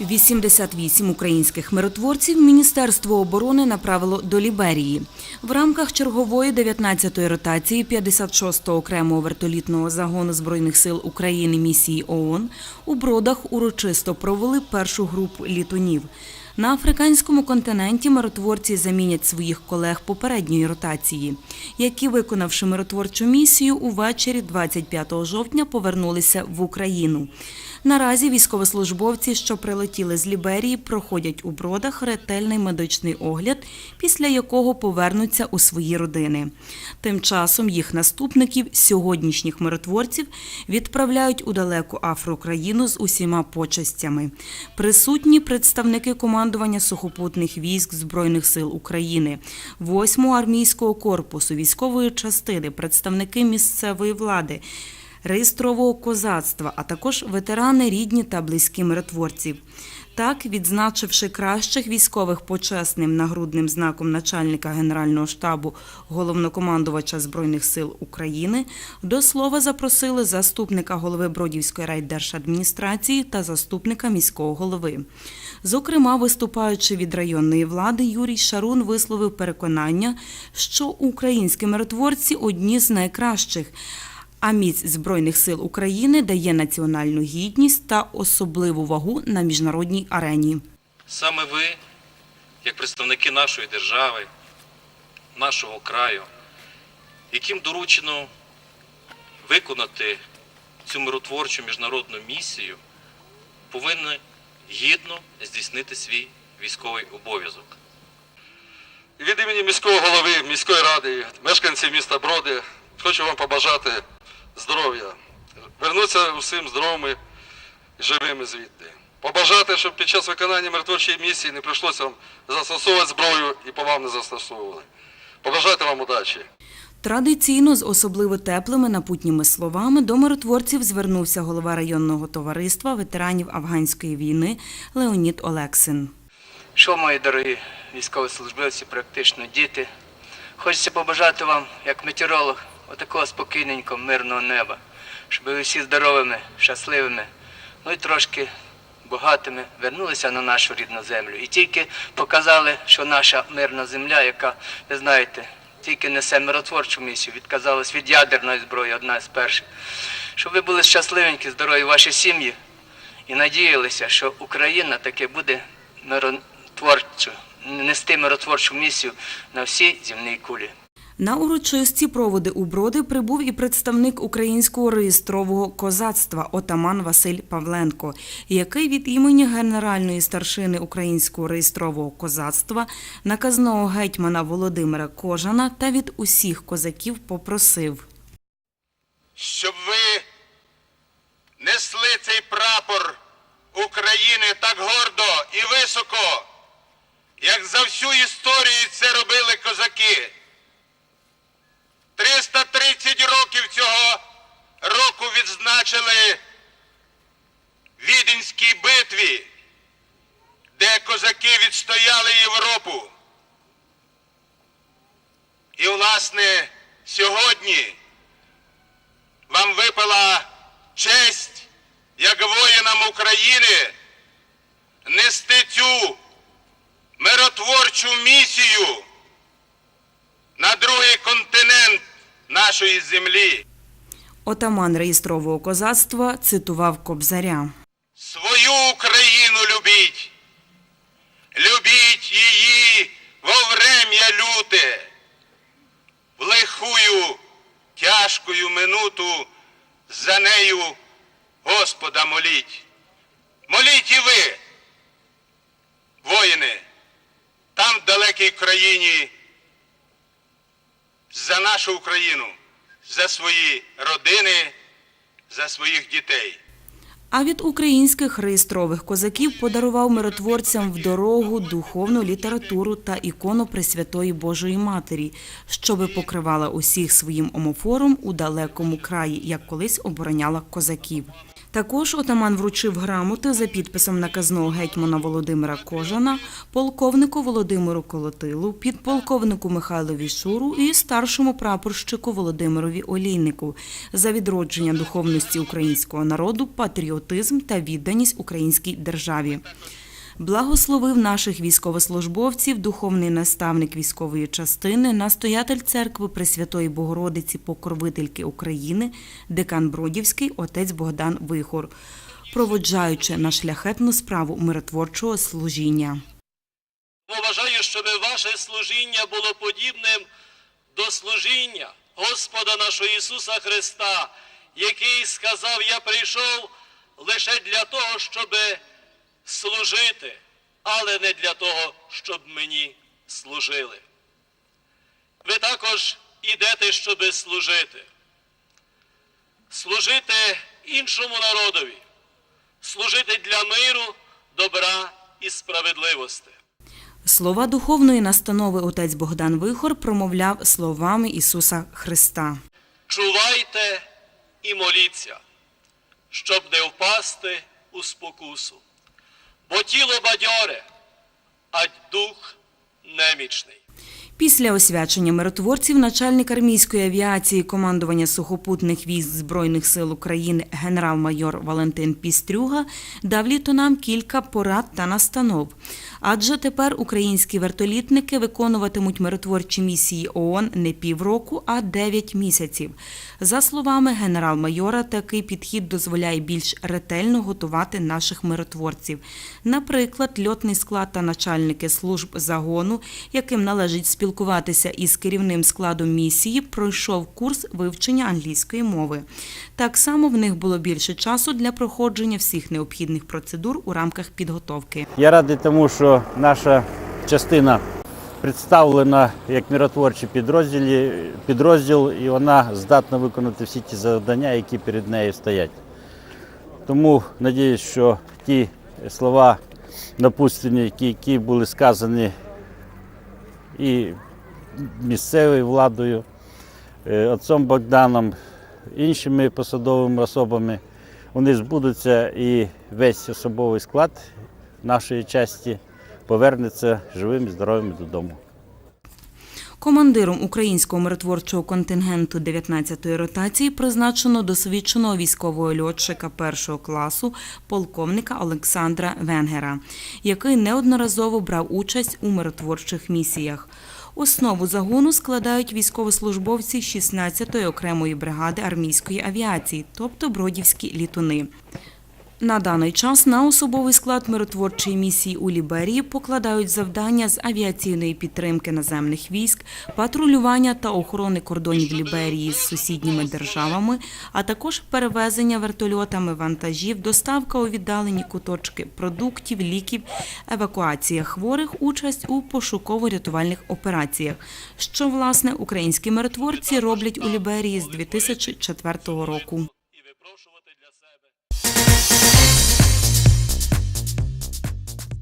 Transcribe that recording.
88 українських миротворців Міністерство оборони направило до Ліберії. В рамках чергової 19-ї ротації 56-го окремого вертолітного загону Збройних сил України місії ООН у Бродах урочисто провели першу групу літунів. На африканському континенті миротворці замінять своїх колег попередньої ротації, які, виконавши миротворчу місію, увечері 25 жовтня повернулися в Україну. Наразі військовослужбовці, що прилетіли з Ліберії, проходять у бродах ретельний медичний огляд, після якого повернуться у свої родини. Тим часом їх наступників, сьогоднішніх миротворців, відправляють у далеку Афрокраїну з усіма почестями. Присутні представники командування сухопутних військ Збройних сил України, 8-го армійського корпусу, військової частини, представники місцевої влади реєстрового козацтва, а також ветерани рідні та близькі миротворців. Так, відзначивши кращих військових почесним нагрудним знаком начальника Генерального штабу головнокомандувача Збройних сил України, до слова запросили заступника голови Бродівської райдержадміністрації та заступника міського голови. Зокрема, виступаючи від районної влади, Юрій Шарун висловив переконання, що українські миротворці одні з найкращих. А міць Збройних сил України дає національну гідність та особливу вагу на міжнародній арені. Саме ви, як представники нашої держави, нашого краю, яким доручено виконати цю миротворчу міжнародну місію, повинні гідно здійснити свій військовий обов'язок. Від імені міського голови, міської ради, мешканців міста Броди хочу вам побажати здоров'я, вернутися усім здоровими і живими звідти. Побажати, щоб під час виконання миротворчої місії не прийшлося вам застосовувати зброю і по вам не застосовували. Побажати вам удачі. Традиційно з особливо теплими напутніми словами до миротворців звернувся голова районного товариства ветеранів афганської війни Леонід Олексин. Що, мої дорогі військовослужбовці, практично діти, хочеться побажати вам, як метеоролог, отакого спокійненького, мирного неба, щоб ви всі здоровими, щасливими, ну і трошки багатими вернулися на нашу рідну землю. І тільки показали, що наша мирна земля, яка, ви знаєте, тільки несе миротворчу місію, відказалась від ядерної зброї, одна з перших. Щоб ви були щасливенькі, здорові ваші сім'ї і надіялися, що Україна таки буде миротворчу, нести миротворчу місію на всій земній кулі. На урочисті проводи у Броди прибув і представник українського реєстрового козацтва отаман Василь Павленко, який від імені генеральної старшини українського реєстрового козацтва, наказного гетьмана Володимира Кожана та від усіх козаків попросив. щоб ви несли цей прапор України так гордо і високо, як за всю історію це робили козаки. 330 років цього року відзначили Віденській битві, де козаки відстояли Європу. І, власне, сьогодні вам випала честь, як воїнам України, нести цю миротворчу місію на другий континент нашої землі. Отаман реєстрового козацтва цитував Кобзаря. Свою Україну любіть, любіть її во врем'я люте, в лихую, тяжкою минуту за нею Господа моліть. Моліть і ви, воїни, там в далекій країні, за нашу Україну, за свої родини, за своїх дітей. А від українських реєстрових козаків подарував миротворцям в дорогу духовну літературу та ікону Пресвятої Божої Матері, щоби покривала усіх своїм омофором у далекому краї, як колись обороняла козаків. Також отаман вручив грамоти за підписом наказного гетьмана Володимира Кожана, полковнику Володимиру Колотилу, підполковнику Михайлові Шуру і старшому прапорщику Володимирові Олійнику за відродження духовності українського народу, патріотизм та відданість українській державі. Благословив наших військовослужбовців, духовний наставник військової частини, настоятель церкви Пресвятої Богородиці Покровительки України, декан Бродівський, отець Богдан Вихор, проводжаючи на шляхетну справу миротворчого служіння. Побажаю, щоб ваше служіння було подібним до служіння Господа нашого Ісуса Христа, який сказав: Я прийшов лише для того, щоб служити, але не для того, щоб мені служили. Ви також ідете, щоб служити. Служити іншому народові, служити для миру, добра і справедливості. Слова духовної настанови отець Богдан Вихор промовляв словами Ісуса Христа. Чувайте і моліться, щоб не впасти у спокусу. Бо тіло бадьоре, а дух немічний. Після освячення миротворців начальник армійської авіації командування сухопутних військ Збройних сил України генерал-майор Валентин Пістрюга дав літонам кілька порад та настанов. Адже тепер українські вертолітники виконуватимуть миротворчі місії ООН не півроку, а 9 місяців. За словами генерал-майора, такий підхід дозволяє більш ретельно готувати наших миротворців. Наприклад, льотний склад та начальники служб загону, яким належить спілкуватися із керівним складом місії, пройшов курс вивчення англійської мови. Так само в них було більше часу для проходження всіх необхідних процедур у рамках підготовки. Я радий тому, що наша частина представлена як миротворчий підрозділ, підрозділ, і вона здатна виконати всі ті завдання, які перед нею стоять. Тому надіюсь, що ті слова напутственні, які, які були сказані і місцевою владою, е, отцом Богданом, іншими посадовими особами, вони збудуться і весь особовий склад нашої часті повернеться живим і здоровим додому. Командиром українського миротворчого контингенту 19-ї ротації призначено досвідченого військового льотчика першого класу полковника Олександра Венгера, який неодноразово брав участь у миротворчих місіях. Основу загону складають військовослужбовці 16-ї окремої бригади армійської авіації, тобто бродівські літуни. На даний час на особовий склад миротворчої місії у Ліберії покладають завдання з авіаційної підтримки наземних військ, патрулювання та охорони кордонів Ліберії з сусідніми державами, а також перевезення вертольотами вантажів, доставка у віддалені куточки продуктів, ліків, евакуація хворих, участь у пошуково-рятувальних операціях, що власне українські миротворці роблять у Ліберії з 2004 року.